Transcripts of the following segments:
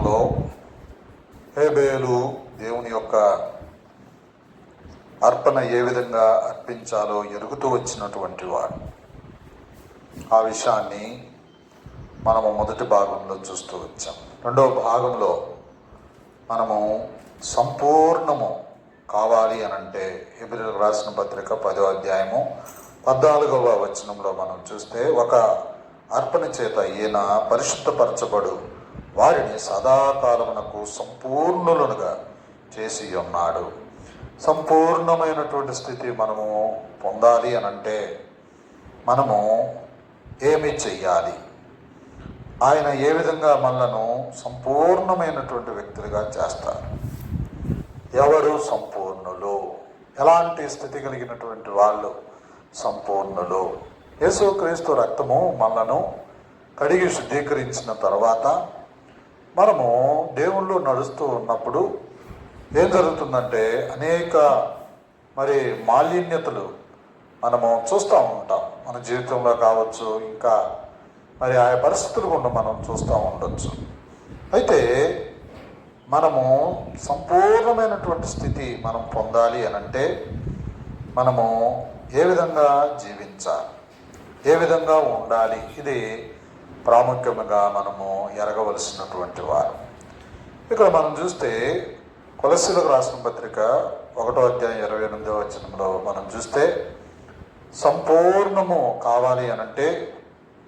వచనంలో హేబేలు దేవుని యొక్క అర్పణ ఏ విధంగా అర్పించాలో ఎరుగుతూ వచ్చినటువంటి వాడు. ఆ విషయాన్ని మనము మొదటి భాగంలో చూస్తూ వచ్చాం. రెండవ భాగంలో మనము సంపూర్ణము కావాలి అని అంటే హిబ్రిల్ రాసిన పత్రిక పదో అధ్యాయము పద్నాలుగవ వచనంలో మనం చూస్తే ఒక అర్పణ చేత ఈయన పరిశుద్ధపరచబడు వారిని సదాకాలమునకు సంపూర్ణులనుగా చేసి ఉన్నాడు. సంపూర్ణమైనటువంటి స్థితి మనము పొందాలి అని అంటే మనము ఏమి చెయ్యాలి? ఆయన ఏ విధంగా మనలను సంపూర్ణమైనటువంటి వ్యక్తులుగా చేస్తారు? ఎవరు సంపూర్ణులు? ఎలాంటి స్థితి కలిగినటువంటి వాళ్ళు సంపూర్ణులు? యేసుక్రీస్తు రక్తము మనలను కడిగి శుద్ధీకరించిన తర్వాత మనము దేవుళ్ళు నడుస్తూ ఉన్నప్పుడు ఏం జరుగుతుందంటే అనేక మరి మాలిన్యతలు మనము చూస్తూ ఉంటాం. మన జీవితంలో కావచ్చు ఇంకా మరి ఆయా పరిస్థితులు కూడా మనం చూస్తూ ఉండొచ్చు. అయితే మనము సంపూర్ణమైనటువంటి స్థితి మనం పొందాలి అని అంటే మనము ఏ విధంగా జీవించాలి? ఏ విధంగా ఉండాలి? ఇది ప్రాముఖ్యముగా మనము ఎరగవలసినటువంటి వారు. ఇక్కడ మనం చూస్తే కొలసీలకు రాసిన పత్రిక ఒకటో అధ్యాయం ఇరవై ఎనిమిదో వచనంలో మనం చూస్తే సంపూర్ణము కావాలి అని అంటే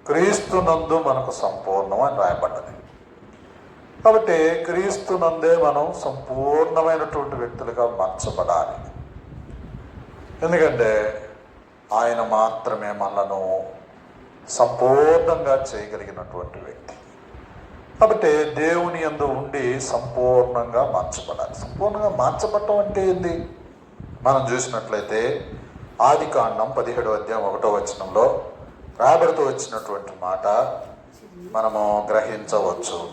క్రీస్తునందు మనకు సంపూర్ణం అని రాయబడ్డది. కాబట్టి క్రీస్తునందే మనం సంపూర్ణమైనటువంటి వ్యక్తులుగా మార్చబడాలి. ఎందుకంటే ఆయన మాత్రమే మనను సంపూర్ణంగా చేయగలిగినటువంటి వ్యక్తి. కాబట్టి దేవుని యందు ఉండి సంపూర్ణంగా మార్చబడాలి. సంపూర్ణంగా మార్చబడటం అంటే ఏంది? మనం చూసినట్లయితే ఆది కాండం పదిహేడు అధ్యాయం ఒకటో వచనంలో రాబడితో వచ్చినటువంటి మాట మనము గ్రహించవచ్చు.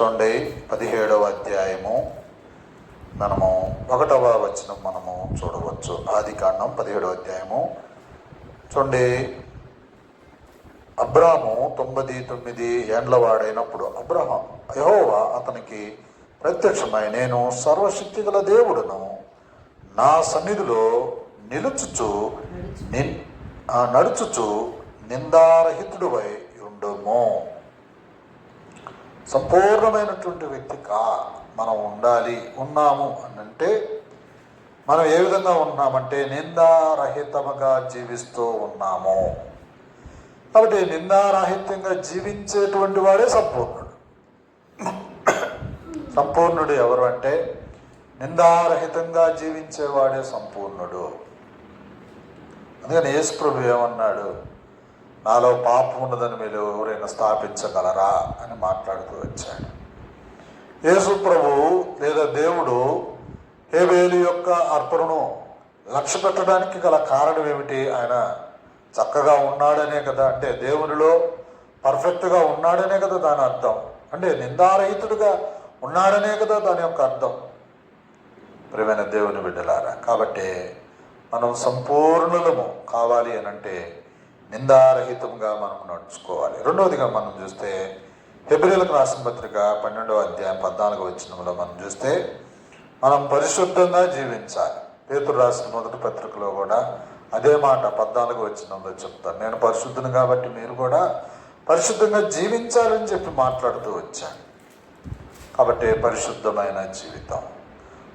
చూడండి పదిహేడవ అధ్యాయము మనము ఒకటవ వచనం మనము చూడవచ్చు. ఆది కాండం పదిహేడవ అధ్యాయము చూడండి అబ్రాము తొమ్మిది తొమ్మిది ఏండ్ల వాడైనప్పుడు అబ్రహాం యహోవా అతనికి ప్రత్యక్షమై నేను సర్వశక్తి గల దేవుడును. నా సన్నిధిలో నిలుచుచు నిన్ ఆ, నడుచుచు నిందారహితుడువై ఉండుము. సంపూర్ణమైనటువంటి వ్యక్తిగా మనం ఉండాలి ఉన్నాము అని అంటే మనం ఏ విధంగా ఉన్నామంటే నిందారహితముగా జీవిస్తూ ఉన్నాము. కాబట్టి నిందారాహిత్యంగా జీవించేటువంటి వాడే సంపూర్ణుడు. సంపూర్ణుడు ఎవరు అంటే నిందారహితంగా జీవించేవాడే సంపూర్ణుడు. అందుకని యేసుప్రభు ఏమన్నాడు? నాలో పాపం ఉన్నదని మీరు ఎవరైనా స్థాపించగలరా? అని మాట్లాడుతూ వచ్చాడు. యేసు ప్రభు లేదా దేవుడు హేబేలు యొక్క అర్పణను లక్ష్య పెట్టడానికి గల కారణం ఏమిటి? ఆయన చక్కగా ఉన్నాడనే కదా అంటే దేవునిలో పర్ఫెక్ట్గా ఉన్నాడనే కదా దాని అర్థం. అంటే నిందారహితుడుగా ఉన్నాడనే కదా దాని యొక్క అర్థం. ప్రియమైన దేవుని బిడ్డలారా కాబట్టి మనం సంపూర్ణులము కావాలి అని అంటే నిందారహితంగా మనం నడుచుకోవాలి. రెండవదిగా మనం చూస్తే ఫిబ్రిలకు రాసిన పత్రిక పన్నెండవ అధ్యాయం పద్నాలుగు వచ్చినంలో మనం చూస్తే మనం పరిశుద్ధంగా జీవించాలి. పేతురు రాసిన మొదటి పత్రికలో కూడా అదే మాట పద్నాలుగు వచ్చినంలో చెప్తాను. నేను పరిశుద్ధుని కాబట్టి మీరు కూడా పరిశుద్ధంగా జీవించాలని చెప్పి మాట్లాడుతూ వచ్చాను. కాబట్టి పరిశుద్ధమైన జీవితం.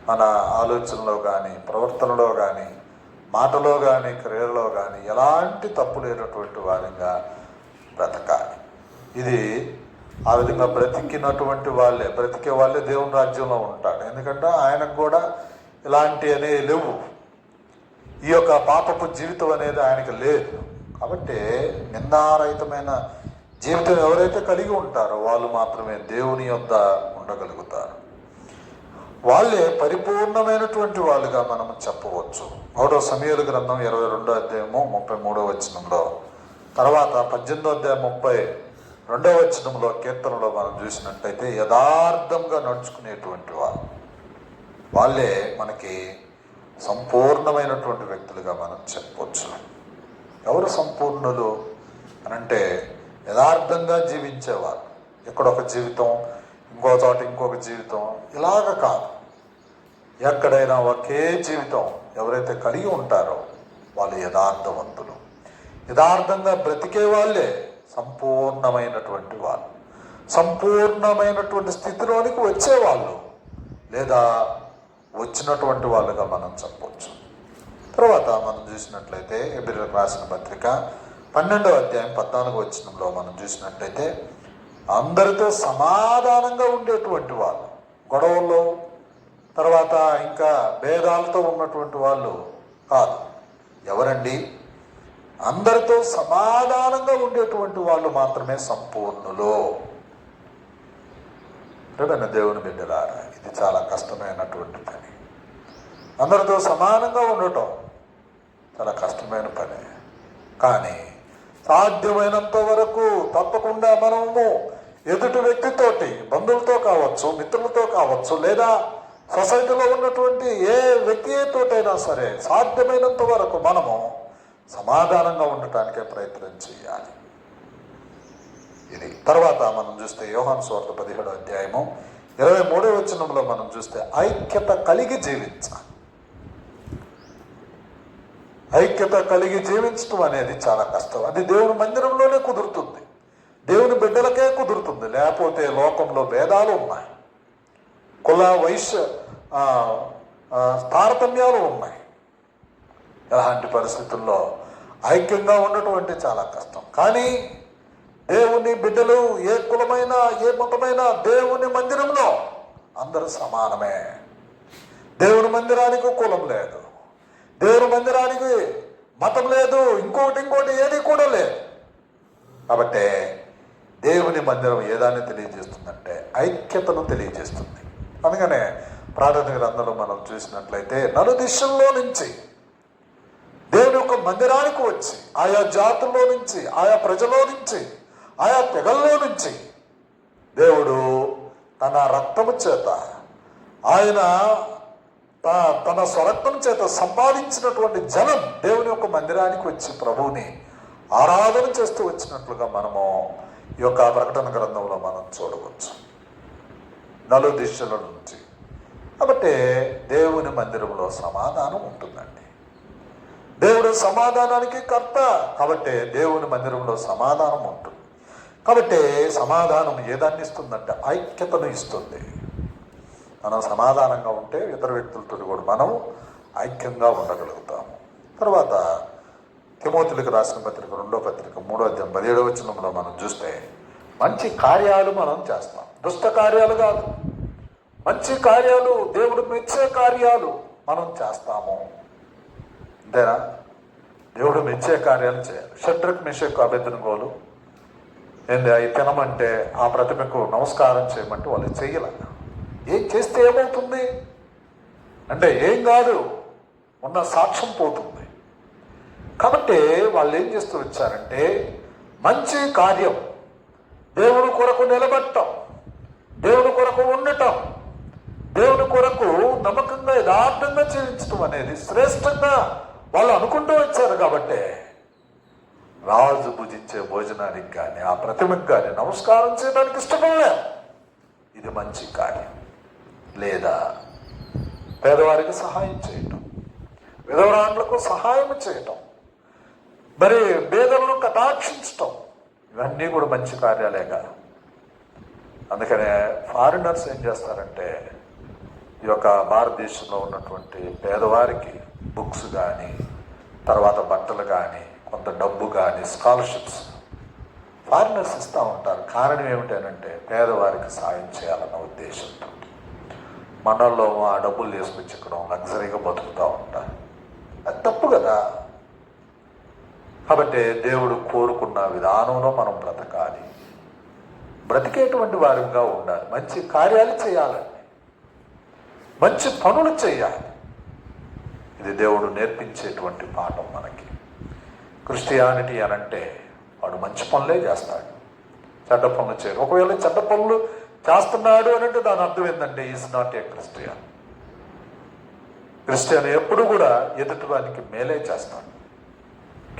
మన ఆలోచనలో కానీ ప్రవర్తనలో కానీ మాటలో కానీ క్రియలో కానీ ఎలాంటి తప్పు లేనటువంటి వారిగా బ్రతకాలి. ఇది ఆ విధంగా బ్రతికినటువంటి వాళ్ళే బ్రతికే వాళ్ళే దేవుని రాజ్యంలో ఉంటాడు ఎందుకంటే ఆయనకు కూడా ఇలాంటి అనేవి లేవు. ఈ యొక్క పాపపు జీవితం అనేది ఆయనకి లేదు. కాబట్టి నిందారహితమైన జీవితం ఎవరైతే కలిగి ఉంటారో వాళ్ళు మాత్రమే దేవుని యొద్ద ఉండగలుగుతారు. వాళ్ళే పరిపూర్ణమైనటువంటి వాళ్ళుగా మనం చెప్పవచ్చు. ఒకటో సమయాల గ్రంథం ఇరవై రెండో అధ్యాయము ముప్పై మూడో వచనంలో. తర్వాత పద్దెనిమిదో అధ్యాయం ముప్పై రెండో వచనంలో కీర్తనలో మనం చూసినట్టయితే యథార్థంగా నడుచుకునేటువంటి వాళ్ళు వాళ్ళే మనకి సంపూర్ణమైనటువంటి వ్యక్తులుగా మనం చెప్పవచ్చు ఎవరు సంపూర్ణులు అని అంటే యథార్థంగా జీవించేవారు. ఇక్కడ ఒక జీవితం ఇంకో చోట ఇంకొక జీవితం ఇలాగ కాదు. ఎక్కడైనా ఒకే జీవితం ఎవరైతే కలిగి ఉంటారో వాళ్ళు యథార్థవంతులు. యథార్థంగా బ్రతికే వాళ్ళే సంపూర్ణమైనటువంటి వాళ్ళు. సంపూర్ణమైనటువంటి స్థితిలోనికి వచ్చేవాళ్ళు. లేదా వచ్చినటువంటి వాళ్ళుగా మనం చెప్పొచ్చు. తర్వాత మనం చూసినట్లయితే ఎబ్రిలకు రాసిన పత్రిక పన్నెండవ అధ్యాయం పద్నాలుగు వచ్చినంలో మనం చూసినట్లయితే అందరితో సమాధానంగా ఉండేటువంటి వాళ్ళు గొడవల్లో తర్వాత ఇంకా భేదాలతో ఉన్నటువంటి వాళ్ళు కాదు. ఎవరండి? అందరితో సమాధానంగా ఉండేటువంటి వాళ్ళు మాత్రమే సంపూర్ణులు. ప్రియమైన దేవుని బిడ్డలారా ఇది చాలా కష్టమైనటువంటి పని. అందరితో సమానంగా ఉండటం చాలా కష్టమైన పని. కానీ సాధ్యమైనంత వరకు తప్పకుండా మనము ఎదుటి వ్యక్తితోటి బంధువులతో కావచ్చు మిత్రులతో కావచ్చు లేదా సొసైటీలో ఉన్నటువంటి ఏ వ్యక్తితోటైనా సరే సాధ్యమైనంత వరకు మనము సమాధానంగా ఉండటానికే ప్రయత్నం చేయాలి. ఇది తర్వాత మనం చూస్తే యోహాన్ స్వార్థ పదిహేడో అధ్యాయము ఇరవై మూడో వచనంలో మనం చూస్తే ఐక్యత కలిగి జీవించాలి. ఐక్యత కలిగి జీవించడం అనేది చాలా కష్టం. అది దేవుని మందిరంలోనే కుదురుతుంది. దేవుని బిడ్డలకే కుదురుతుంది. లేకపోతే లోకంలో భేదాలు ఉన్నాయి. కుల వైశ్య తారతమ్యాలు ఉన్నాయి. ఎలాంటి పరిస్థితుల్లో ఐక్యంగా ఉండటం అంటే చాలా కష్టం. కానీ దేవుని బిడ్డలు ఏ కులమైన ఏ మతమైన దేవుని మందిరంలో అందరూ సమానమే. దేవుని మందిరానికి కులం లేదు. దేవుని మందిరానికి మతం లేదు. ఇంకోటి ఇంకోటి ఏది కూడా లేదు. కాబట్టి దేవుని మందిరం ఏదాన్ని తెలియజేస్తుందంటే ఐక్యతను తెలియజేస్తుంది. అందుకనే ప్రార్థన గ్రంథంలో మనం చూసినట్లయితే నలుదిశల్లో నుంచి దేవుని యొక్క మందిరానికి వచ్చి ఆయా జాతుల్లో నుంచి ఆయా ప్రజలో నుంచి ఆయా తెగల్లో నుంచి దేవుడు తన రక్తము చేత ఆయన త- తన స్వరక్తం చేత సంపాదించినటువంటి జనం దేవుని యొక్క మందిరానికి వచ్చి ప్రభువుని ఆరాధన చేస్తూ వచ్చినట్లుగా మనము ఈ యొక్క ప్రకటన గ్రంథంలో మనం చూడవచ్చు. నలు దిశల నుంచి. కాబట్టి దేవుని మందిరంలో సమాధానం ఉంటుందండి. దేవుడు సమాధానానికి కర్త కాబట్టి దేవుని మందిరంలో సమాధానం ఉంటుంది. కాబట్టి సమాధానం ఏదాన్ని ఇస్తుందంటే ఐక్యతను ఇస్తుంది. మనం సమాధానంగా ఉంటే ఇతర వ్యక్తులతో కూడా మనం ఐక్యంగా ఉండగలుగుతాము. తర్వాత తిమోతులకు రాసిన పత్రిక రెండో పత్రిక మూడో అధ్యాయం పదిహేడవ వచనంలో మనం చూస్తే మంచి కార్యాలు మనం చేస్తాం. దుష్ట కార్యాలు కాదు. మంచి కార్యాలు దేవుడు మెచ్చే కార్యాలు మనం చేస్తాము. అంతేనా? దేవుడు మెచ్చే కార్యాలు చేయాలి. షట్రక్ మిషక్ అభ్యర్థనగోలు ఏంది అవి తినమంటే ఆ ప్రతిమకు నమస్కారం చేయమంటే వాళ్ళు చెయ్యాల. ఏం చేస్తే ఏమవుతుంది? అంటే ఏం కాదు ఉన్న సాక్ష్యం పోతుంది. కాబట్టి వాళ్ళు ఏం చేస్తూ వచ్చారంటే మంచి కార్యం దేవుని కొరకు నిలబడటం దేవుని కొరకు ఉండటం దేవుని కొరకు నమ్మకంగా యథార్థంగా జీవించడం అనేది శ్రేష్టంగా వాళ్ళు అనుకుంటూ వచ్చారు కాబట్టి రాజు భుజించే భోజనానికి కానీ ఆ ప్రతిమకి కానీ నమస్కారం చేయడానికి ఇష్టపడలేదు ఇది మంచి కార్యం. లేదా పేదవారికి సహాయం చేయటం విధవరాండ్లకు సహాయం చేయటం మరి పేదలను కటాక్షించటం ఇవన్నీ కూడా మంచి కార్యాలేగా అందుకనే ఫారినర్స్ ఏం చేస్తారంటే ఈ యొక్క భారతదేశంలో ఉన్నటువంటి పేదవారికి బుక్స్ కానీ తర్వాత బట్టలు కానీ కొంత డబ్బు కానీ స్కాలర్షిప్స్ ఫారినర్స్ ఇస్తూ ఉంటారు. కారణం ఏమిటంటే పేదవారికి సాయం చేయాలన్న ఉద్దేశంతో మనల్లో ఆ డబ్బులు తీసుకొచ్చిక్కడం లగ్జరీగా బతుకుతూ ఉంటారు. అది తప్పు కదా? కాబట్టి దేవుడు కోరుకున్న విధానంలో మనం బ్రతకాలి. బ్రతికేటువంటి వారిగా ఉండాలి. మంచి కార్యాలు చేయాలండి మంచి పనులు చేయాలి. ఇది దేవుడు నేర్పించేటువంటి పాఠం మనకి. క్రిస్టియానిటీ అని అంటే వాడు మంచి పనులే చేస్తాడు. చెడ్డ పనులు చేయడు. ఒకవేళ చెడ్డ పనులు చేస్తున్నాడు అని అంటే దాని అర్థం ఏంటంటే is not a Christian Christian ఎప్పుడు కూడా ఎదుటివానికి మేలే చేస్తాడు.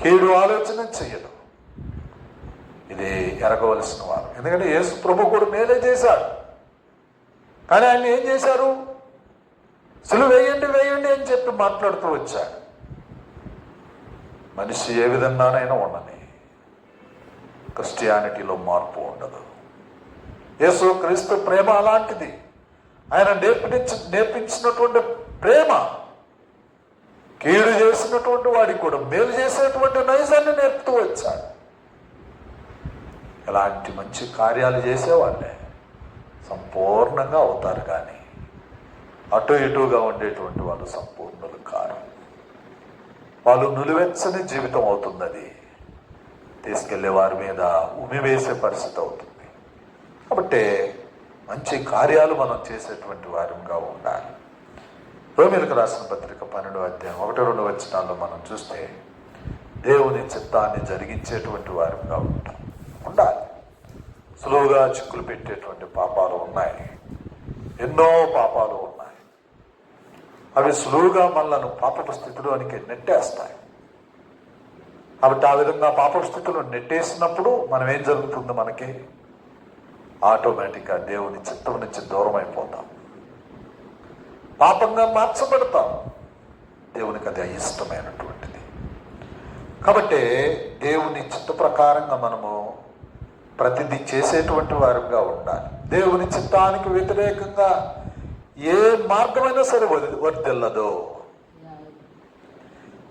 కీడు ఆలోచన చెయ్యడు. ఇది ఎరగవలసిన వారు. ఎందుకంటే యేసు ప్రభు కూడా మేలే చేశాడు. కానీ ఆయన ఏం చేశారు? సులువు వేయండి వేయండి అని చెప్పి మాట్లాడుతూ వచ్చాడు. మనిషి ఏ విధంగానైనా ఉండని క్రిస్టియానిటీలో మార్పు ఉండదు. యేసు క్రీస్తు ప్రేమ అలాంటిది. ఆయన నేర్పించ నేర్పించినటువంటి ప్రేమ కీడు చేసినటువంటి వాడికి కూడా మేలు చేసేటువంటి నైజాన్ని నేర్పుతూ వచ్చాడు. ఇలాంటి మంచి కార్యాలు చేసేవాళ్ళే? సంపూర్ణంగా అవుతారు కానీ అటు ఇటుగా ఉండేటువంటి వాళ్ళు సంపూర్ణులు కారు. వాళ్ళు నులివెచ్చని జీవితం అవుతుంది అది తీసుకెళ్ళే వారి మీద ఉమివేసే పరిస్థితి అవుతుంది. కాబట్టి మంచి కార్యాలు మనం చేసేటువంటి వారంగా ఉండాలి. రోమిలకు రాసిన పత్రిక పన్నెండు అధ్యాయం ఒకటి రెండు వచ్చినాల్లో మనం చూస్తే దేవుని చిత్తాన్ని జరిగించేటువంటి వారంగా ఉంటాం. ఉండాలి. సులువుగా చిక్కులు పెట్టేటువంటి పాపాలు ఉన్నాయి. ఎన్నో పాపాలు ఉన్నాయి అవి సులువుగా మనలను పాపపు స్థితిలోనికి నెట్టేస్తాయి. కాబట్టి ఆ విధంగా పాపపు స్థితిలో నెట్టేసినప్పుడు మనం ఏం జరుగుతుంది మనకి? ఆటోమేటిక్గా దేవుని చిత్తం నుంచి దూరం అయిపోతాం పాపంగా మార్చబడతాం. దేవునికి అది అయిష్టమైనటువంటిది కాబట్టి దేవుని చిత్త ప్రకారంగా మనము ప్రతిదీ చేసేటువంటి వారంగా ఉండాలి. దేవుని చిత్తానికి వ్యతిరేకంగా ఏ మార్గమైనా సరే వది- వర్దిల్లదు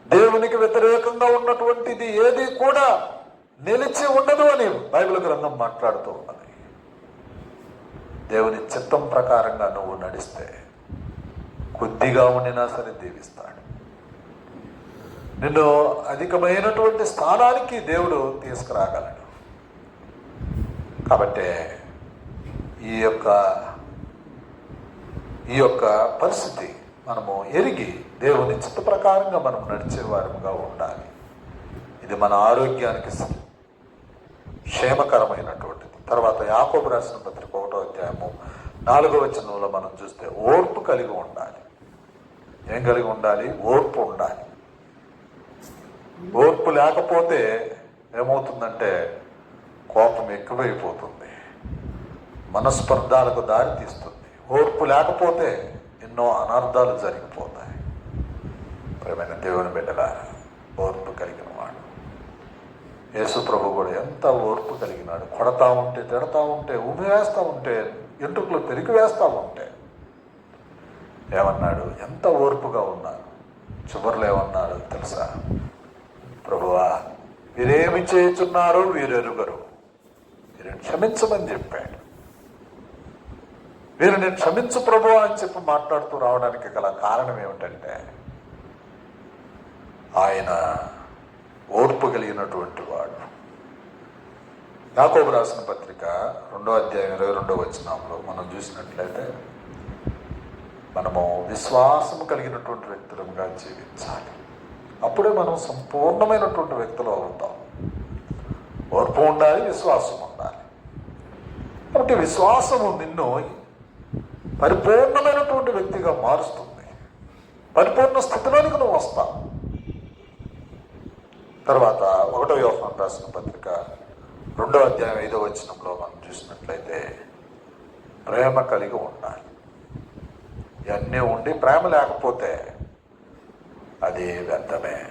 దేవునికి వ్యతిరేకంగా ఉన్నటువంటిది ఏది కూడా నిలిచి ఉండదు అని బైబిల్ గ్రంథం మాట్లాడుతూ ఉన్నది. దేవుని చిత్తం ప్రకారంగా నువ్వు నడిస్తే కొద్దిగా ఉండినా సరే దీవిస్తాడు. నిన్ను అధికమైనటువంటి స్థానానికి దేవుడు తీసుకురాగలడు. కాబట్టి ఈ యొక్క ఈ యొక్క పరిస్థితి మనము ఎరిగి దేవుని చిత్త ప్రకారంగా మనం నడిచే వారముగా ఉండాలి. ఇది మన ఆరోగ్యానికి క్షేమకరమైనటువంటిది. తర్వాత యాకోబు రాసిన పత్రిక ఒకటో అధ్యాయము నాలుగో వచనంలో మనం చూస్తే ఓర్పు కలిగి ఉండాలి. ఏం కలిగి ఉండాలి? ఓర్పు ఉండాలి. ఓర్పు లేకపోతే ఏమవుతుందంటే కోపం ఎక్కువైపోతుంది. మనస్పర్ధాలకు దారి తీస్తుంది ఓర్పు లేకపోతే ఎన్నో అనర్థాలు జరిగిపోతాయి. ప్రేమైన దేవుని బిడ్డగా ఓర్పు కలిగిన వాడు. యేసు ప్రభు కూడా ఎంత ఓర్పు కలిగినాడు. కొడతా ఉంటే తిడతా ఉంటే ఉమి వేస్తూ ఉంటే ఎంట్రుకలు పెరిగి వేస్తూ ఉంటే. ఏమన్నాడు? ఎంత ఓర్పుగా ఉన్నాడు చివరిలో ఏమన్నాడు తెలుసా? ప్రభువా వీరేమి చేయుచున్నారో వీరెరుగరు వీరిని క్షమించమని చెప్పాడు. వీరిని క్షమించు ప్రభు అని చెప్పి మాట్లాడుతూ రావడానికి గల కారణం ఏమిటంటే ఆయన ఓర్పు కలిగినటువంటి వాడు. యాకోబు రాసిన పత్రిక రెండో అధ్యాయం ఇరవై రెండో వచనంలో మనం చూసినట్లయితే మనము విశ్వాసము కలిగినటువంటి వ్యక్తులుగా జీవించాలి. అప్పుడే మనం సంపూర్ణమైనటువంటి వ్యక్తులు అవుతాం. ఓర్పు ఉండాలి విశ్వాసం ఉండాలి. కాబట్టి విశ్వాసము నిన్ను పరిపూర్ణమైనటువంటి వ్యక్తిగా మారుస్తుంది. పరిపూర్ణ స్థితిలోనికి నువ్వు వస్తావు. తర్వాత ఒకటో యోహన్ రాసిన పత్రిక రెండో అధ్యాయం ఐదో వచనంలో మనం చూసినట్లయితే ప్రేమ కలిగి ఉండాలి. ఇవన్నీ ఉండి ప్రేమ లేకపోతే అది వ్యర్థమే.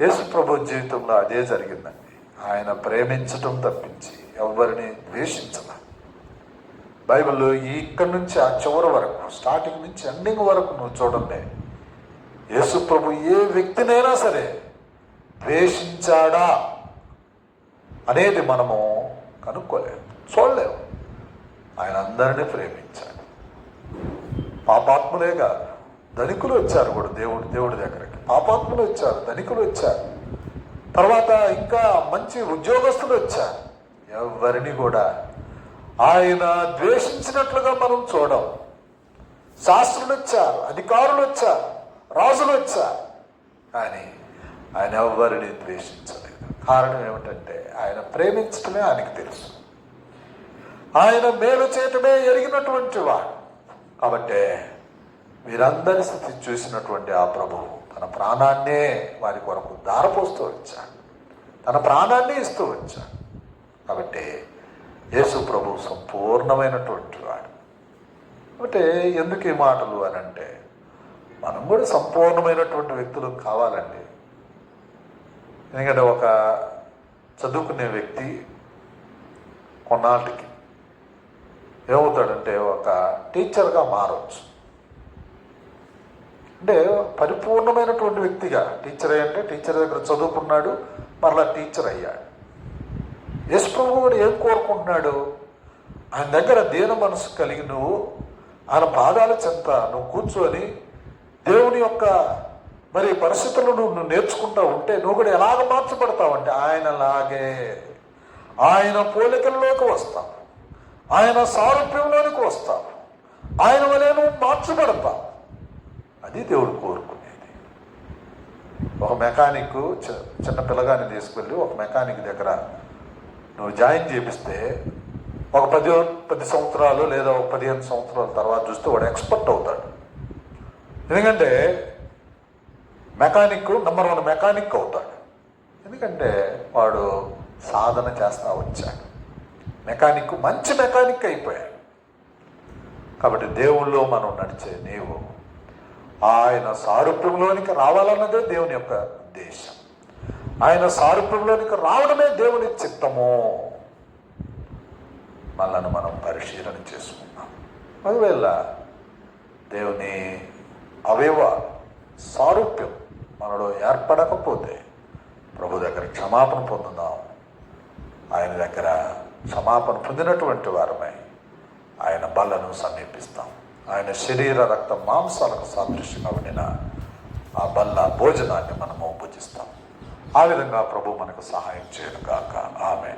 యేసు ప్రభు జీవితంలో అదే జరిగిందండి. ఆయన ప్రేమించటం తప్పించి ఎవరిని ద్వేషించ బైబిల్లో ఇక్కడి నుంచి ఆ చివరి వరకు స్టార్టింగ్ నుంచి ఎండింగ్ వరకు నువ్వు చూడండి. యేసు ప్రభు ఏ వ్యక్తినైనా సరే ద్వేషించాడా అనేది మనము కనుక్కోలేము చూడలేము. ఆయన అందరినీ ప్రేమించాడు. పాపాత్ములే కాదు ధనికులు వచ్చారు కూడా దేవుడు దేవుడి దగ్గరికి. పాపాత్ములు వచ్చారు ధనికులు వచ్చారు. తర్వాత ఇంకా మంచి ఉద్యోగస్తులు వచ్చారు. ఎవరిని కూడా ఆయన ద్వేషించినట్లుగా మనం చూడం. శాస్త్రులు వచ్చారు అధికారులు వచ్చారు రాజులు వచ్చారు కానీ ఆయన ఎవరిని ద్వేషించలేదు. కారణం ఏమిటంటే ఆయన ప్రేమించటమే ఆయనకు తెలుసు. ఆయన మేలు చేయటమే ఎరిగినటువంటి వాడు. కాబట్టి వీరందరి స్థితి చూసినటువంటి ఆ ప్రభువు తన ప్రాణాన్నే వారి కొరకు దారపోస్తూ వచ్చాడు. తన ప్రాణాన్ని ఇస్తూ వచ్చాడు. కాబట్టి యేసు ప్రభు సంపూర్ణమైనటువంటి వాడు. అంటే ఎందుకు ఈ మాటలు అని అంటే మనం కూడా సంపూర్ణమైనటువంటి వ్యక్తులు కావాలండి. ఎందుకంటే ఒక చదువుకునే వ్యక్తి కొన్నాళ్ళకి ఏమవుతాడంటే ఒక టీచర్గా మారవచ్చు అంటే పరిపూర్ణమైనటువంటి వ్యక్తిగా టీచర్ అంటే టీచర్ దగ్గర చదువుకున్నాడు మరలా టీచర్ అయ్యాడు. యేసు కూడా ఏం కోరుకుంటున్నాడు? ఆయన దగ్గర దేని మనసు కలిగి నువ్వు ఆయన పాదాల చెంత నువ్వు కూర్చొని దేవుని యొక్క మరి పరిస్థితులు నువ్వు నేర్చుకుంటా ఉంటే నువ్వు కూడా ఎలాగ మార్చబడతావు అంటే ఆయనలాగే. ఆయన పోలికల్లోకి వస్తావు ఆయన సారూప్యంలోనికి వస్తావు ఆయన వలె నువ్వు మార్చబడతావు. అది దేవుడు కోరుకునేది. ఒక మెకానిక్ చి- చిన్న పిల్లగాని తీసుకెళ్ళి ఒక మెకానిక్ దగ్గర నువ్వు జాయిన్ చేపిస్తే ఒక పది పది సంవత్సరాలు లేదా ఒక పదిహేను సంవత్సరాల తర్వాత చూస్తే వాడు ఎక్స్పర్ట్ అవుతాడు. ఎందుకంటే మెకానిక్ నెంబర్ వన్ మెకానిక్ అవుతాడు. ఎందుకంటే వాడు సాధన చేస్తా వచ్చాడు. మెకానిక్ మంచి మెకానిక్ అయిపోయాడు. కాబట్టి దేవుల్లో మనం నడిచే నీవు ఆయన సారూప్యంలోనికి రావాలన్నదే దేవుని యొక్క ఉద్దేశం. ఆయన సారూప్యంలోనికి రావడమే దేవుని చిత్తము. మనల్ని మనం పరిశీలన చేసుకుందాం. ఒకవేళ దేవుని అవయవ సారూప్యం మనలో ఏర్పడకపోతే ప్రభు దగ్గర క్షమాపణ పొందుదాం. ఆయన దగ్గర క్షమాపణ పొందినటువంటి వారమై ఆయన బలను సమీపిస్తాం. ఆయన శరీర రక్త మాంసాలకు సాదృశ్యంగా ఉండిన ఆ బల్ల భోజనాన్ని మనము భుజిస్తాం ఆ విధంగా ప్రభు మనకు సహాయం చేయను కాక ఆమె